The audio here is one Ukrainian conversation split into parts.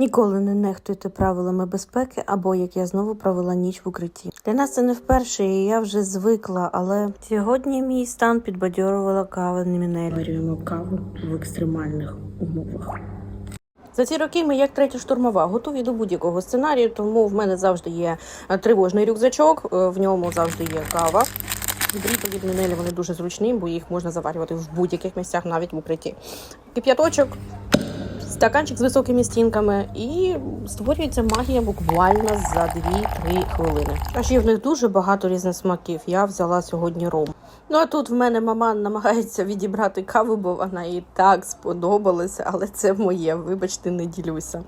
Ніколи не нехтуйте правилами безпеки, або як я знову провела ніч в укритті. Для нас це не вперше, і я вже звикла, але сьогодні мій стан підбадьорувала кава Немінель. Варюємо каву в екстремальних умовах. За ці роки ми як третя штурмова готові до будь-якого сценарію, тому в мене завжди є тривожний рюкзачок, е, в ньому завжди є кава. Бріто від Мінелі вони дуже зручні, бо їх можна заварювати в будь-яких місцях, навіть в укритті. Кип'яточок, стаканчик з високими стінками, і створюється магія буквально за 2-3 хвилини. А ще в них дуже багато різних смаків. Я взяла сьогодні ром. Ну а тут в мене мама намагається відібрати каву, бо вона їй так сподобалася, але це моє, вибачте, не ділюся.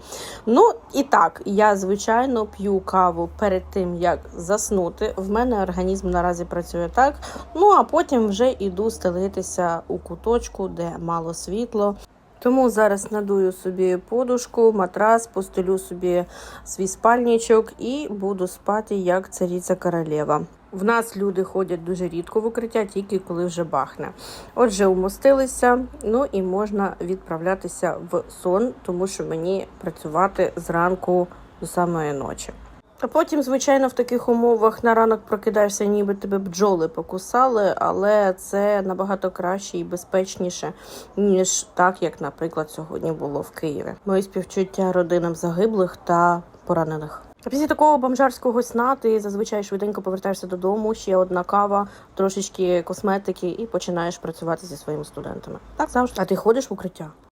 Ну і так, я звичайно п'ю каву перед тим, як заснути. В мене організм наразі працює так. Ну а потім вже іду стелитися у куточку, де мало світло. Тому зараз надую собі подушку, матрас, постелю собі свій спальничок і буду спати як цариця королева. В нас люди ходять дуже рідко в укриття, тільки коли вже бахне. Отже, умостилися, ну і можна відправлятися в сон, тому що мені працювати зранку до самої ночі. А потім, звичайно, в таких умовах на ранок прокидаєшся, ніби тебе бджоли покусали, але це набагато краще і безпечніше, ніж так, як, наприклад, сьогодні було в Києві. Мої співчуття родинам загиблих та поранених. А після такого бомжарського сна ти зазвичай швиденько повертаєшся додому, ще одна кава, трошечки косметики, і починаєш працювати зі своїми студентами. Так завжди. А ти ходиш в укриття?